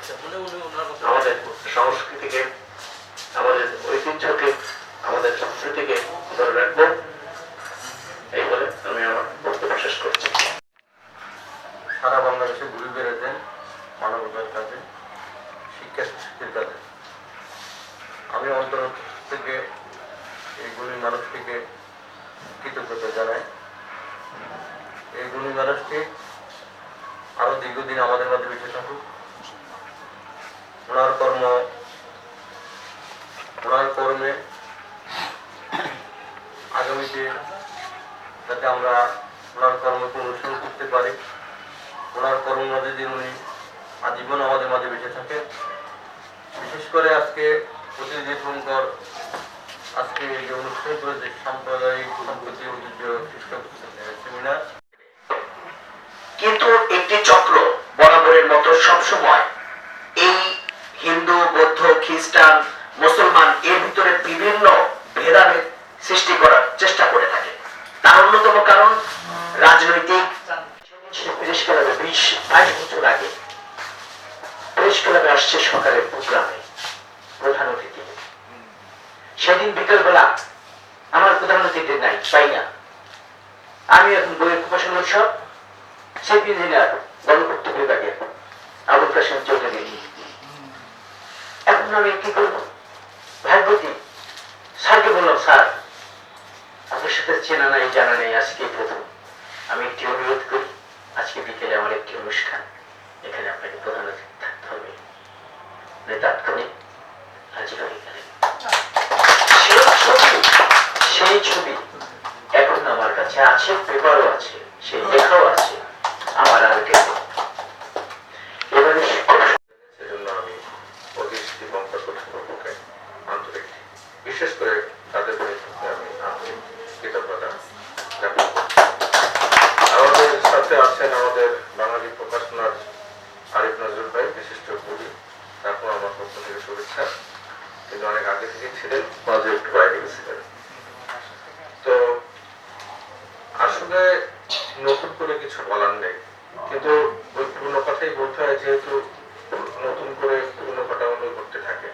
আমাদের সংস্কৃতিকে আমাদের ঐতিহ্যকে আমাদের সংস্কৃতিকে ধরে রাখব। এই বলে আমি আমার বক্তব্য শেষ করছি। সারা বাংলাদেশে ঘুরে বেড়াতেন মানবতার কাজে শিক্ষা কাজে। আমি অন্তর থেকে এই গুণী মানুষটিকে কৃতজ্ঞতা জানাই। এই গুণী মানুষটি আরও দীর্ঘদিন আমাদের মাঝে বেঁচে থাকুক। ওনার কর্ম ওনার কর্মে আগামীতে যাতে আমরা ওনার কর্মকে অনুসরণ করতে পারি ওনার কর্ম মাঝে দিন উনি আজীবন আমাদের মাঝে বেঁচে থাকে বিশেষ করে আজকে প্রতিনিধি ফোনকর আজকে যে অনুষ্ঠান করেছে, সাম্প্রদায়িক সম্প্রতি, ঐতিহ্য খ্রিস্ট সেমিনার কিন্তু একটি চক্র বরাবরের মতো সবসময় খ্রিস্টান, মুসলমান এর ভিতরে বিভিন্ন ভেদাভেদ সৃষ্টি করার চেষ্টা করে থাকে। তার অন্যতম কারণ রাজনৈতিক প্রোগ্রামে প্রধান অতিথি। সেদিন আমার প্রধান অতিথি নাই না। আমি এখন বইয়ের প্রকাশন উৎসব বিভাগের আবুল কাসিম চৌধুরী। আমি কি করব ভাগ্যতি স্যারকে বললাম স্যার। আপনার সাথে চেনা নাই, জানা নেই, আজকে প্রথম। আমি একটি অনুরোধ করি, আজকে বিকেলে আমার একটি অনুষ্ঠান। এখানে আপনাকে প্রধান অতিথি থাকতে হবে। তাৎক্ষণিক হাজির হয়ে গেলেন। সেই ছবি এখন আমার কাছে আছে পেপারও আছে, সেই লেখাও আছে আমার আর কেউ নেই। এবারে খুব সেজন্য আমি অতীশ দীপঙ্কর কর্তৃপক্ষকে আন্তরিক বিশেষ করে তাদের নেতৃত্বে আমি আন্তরিক কৃতজ্ঞতা জ্ঞাপন করছি। আমাদের সাথে আছেন আমাদের বাঙালি প্রকাশনার আরিফ নজরুল ভাই বিশিষ্ট কবি তারপর আমার পক্ষ থেকে শুভেচ্ছা তিনি অনেক আগে থেকে ছিলেন মাঝে একটু বাইরে গেছিলেন তো আসলে নতুন করে কিছু বলার নেই, কিন্তু ওই পুরোনো কথাই বলতে হয় যেহেতু নতুন করে পুরোনো ঘটনাগুলো ঘটতে থাকে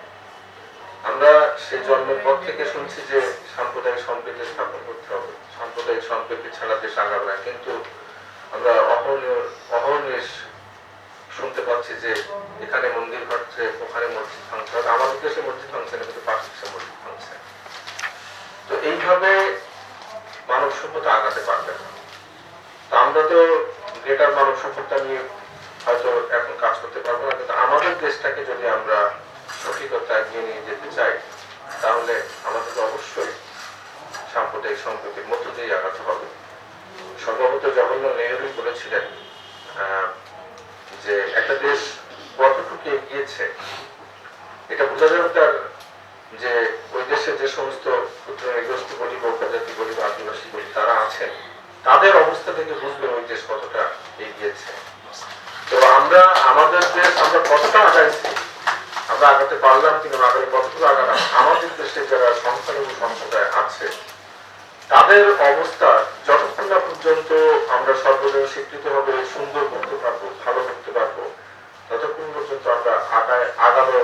আমরা সেই জন্মের পর থেকে শুনছি যে সাম্প্রদায়িক সম্প্রীতি স্থাপন করতে হবে, সাম্প্রদায়িক সম্প্রীতি ছাড়া দেশ আগাবে না কিন্তু আমরা অহরনীয় অহরনীয় শুনতে পাচ্ছি যে এখানে মন্দির ঘটছে, ওখানে মসজিদ হয়তো আমাদের দেশে মসজিদ ভাঙছে না, কিন্তু দেশে মসজিদ ভাঙছে। তো এইভাবে মানব সভ্যতা আগাতে পারবে না। আমরা তো গ্রেটার মানব সভ্যতা নিয়ে হয়তো এখন কাজ করতে পারব না, কিন্তু আমাদের দেশটাকে যদি আমরা সঠিকতা এগিয়ে নিয়ে যেতে চাই, তাহলে আমাদেরকে অবশ্যই সাম্প্রদায়িক সম্প্রীতির মধ্য দিয়ে আগাতে হবে। সম্ভবত জওয়াহরলাল নেহরুই বলেছিলেন আহ, যে একটা দেশ কতটুকু এগিয়েছে তার যে ওই দেশে যে সমস্ত নিগোষ্ঠী বলি বা উপজাতি বলি বা আদিবাসী বলি তারা আছেন, তাদের অবস্থা থেকে বুঝবেন ওই দেশ কতটা এগিয়েছে। তো আমরা আমাদের দেশ, আমরা কতটা আগাইছি, আমরা আগাতে পারলাম কিন্তু আগামী কতটুকু আগালাম, আমাদের দেশে যারা সংখ্যালঘু সম্প্রদায় আছে, তাদের অবস্থা যতক্ষণ না পর্যন্ত আমরা সর্বজন স্বীকৃত হবে, সুন্দর করতে পারব ভালো করতে পারব, ততক্ষণ পর্যন্ত আমরা আগায় আগানো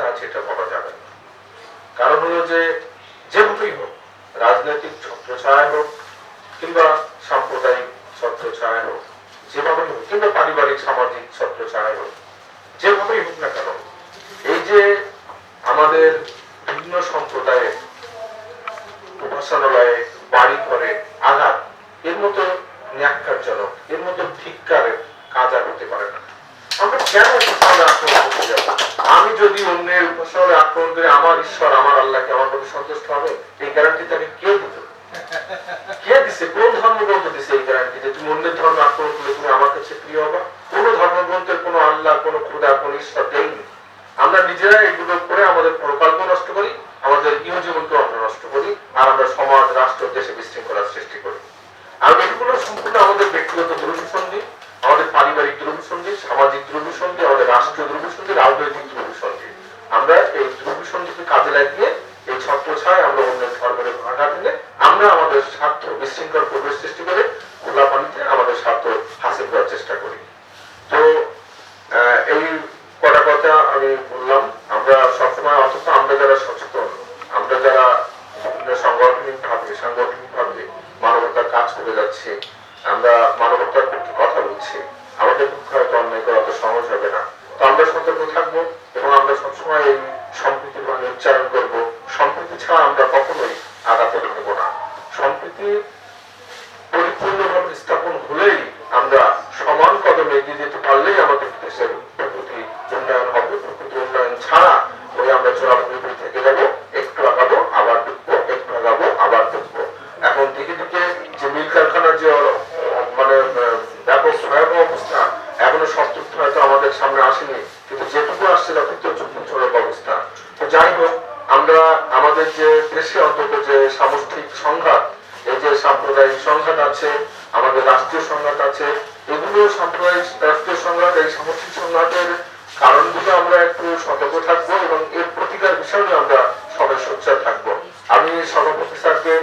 অবস্থা আছে, এটা বলা যাবে না। কারণ হলো যে, যেভাবেই হোক, রাজনৈতিক ছত্রছায়া হোক, কিংবা সাম্প্রদায়িক ছত্রছায়া হোক, যেভাবেই হোক, কিংবা পারিবারিক, সামাজিক ছত্রছায়া হোক, যেভাবেই হোক না কেন, এই যে আমাদের ভিন্ন সম্প্রদায়ের উপাসনালয়ে বাড়ি ঘরে আঘাত, এর মতো ন্যাক্কারজনক, এর মতো ধিক্কারের কাজ আর হতে পারে না আমরা কেন আক্রমণ করতে আমি যদি অন্যের উপাসনালয়ে আক্রমণ করে, আমার ঈশ্বর, আমার আল্লাহকে আমার প্রতি সন্তুষ্ট হবে? এই গ্যারান্টি তাকে কে দিত কে দিছে কোন ধর্মগ্রন্থ দিছে এই গ্যারান্টি যে তুমি অন্যের ধর্ম আক্রমণ করলে তুমি আমার কাছে প্রিয় হবা কোন ধর্মগ্রন্থের কোন আল্লাহ কোন খুদা কোন ঈশ্বর দেয়নি আমরা নিজেরা এগুলো করে আমাদের পরকালকে নষ্ট করি আমাদের গৃহজীবনকে আমরা নষ্ট করি আর আমরা সমাজ রাষ্ট্র দেশে বিশৃঙ্খলার সৃষ্টি করি আর এগুলো সম্পূর্ণ আমাদের ব্যক্তিগত দুর্বিসন্ধি আমাদের পারিবারিক দুর্বিসন্ধি সামাজিক দুর্বিসন্ধি আমাদের রাষ্ট্রীয় দুর্বিসন্ধি রাজনৈতিক দুর্বিসন্ধি আমরা এই দুর্বিসন্ধিকে কাজে লাগিয়ে এই ছত্রছায় আমরা ধর্মের ভাঙা দিলে আমরা আমাদের স্বার্থ বিশৃঙ্খল পরিবেশ সৃষ্টি করে খোলা পানিতে আমাদের স্বার্থ হাসিল করার চেষ্টা করি। তো এই কটা কথা আমি বললাম। আমরা সবসময় অথচ আমরা যারা সচেতন, আমরা যারা বিভিন্ন সাংগঠনিক ভাবে সাংগঠনিক ভাবে মানবতার কাজ করে যাচ্ছি, আমরা মানবতার পক্ষে কথা বলছি, আমাদের পক্ষে হয়তো অন্যায় করা অত সহজ হবে না। তো আমরা সতর্ক থাকব এবং আমরা সবসময় এই সম্প্রীতির বাণী উচ্চারণ করব সম্প্রীতি ছাড়া আমরা কখনোই আগাতে পারব না সম্প্রীতি পরিপূর্ণভাবে সাম্প্রদায়িক সংঘাত আছে, আমাদের রাষ্ট্রীয় সংঘাত আছে, এগুলো সাম্প্রদায়িক, রাষ্ট্রীয় সংঘাত, এই সামষ্টিক সংঘাতের কারণগুলো আমরা একটু সতর্ক থাকব এবং এর প্রতিকার বিষয়ে আমরা সবাই সোচ্চার থাকব। আমি সভাপতি স্যারকে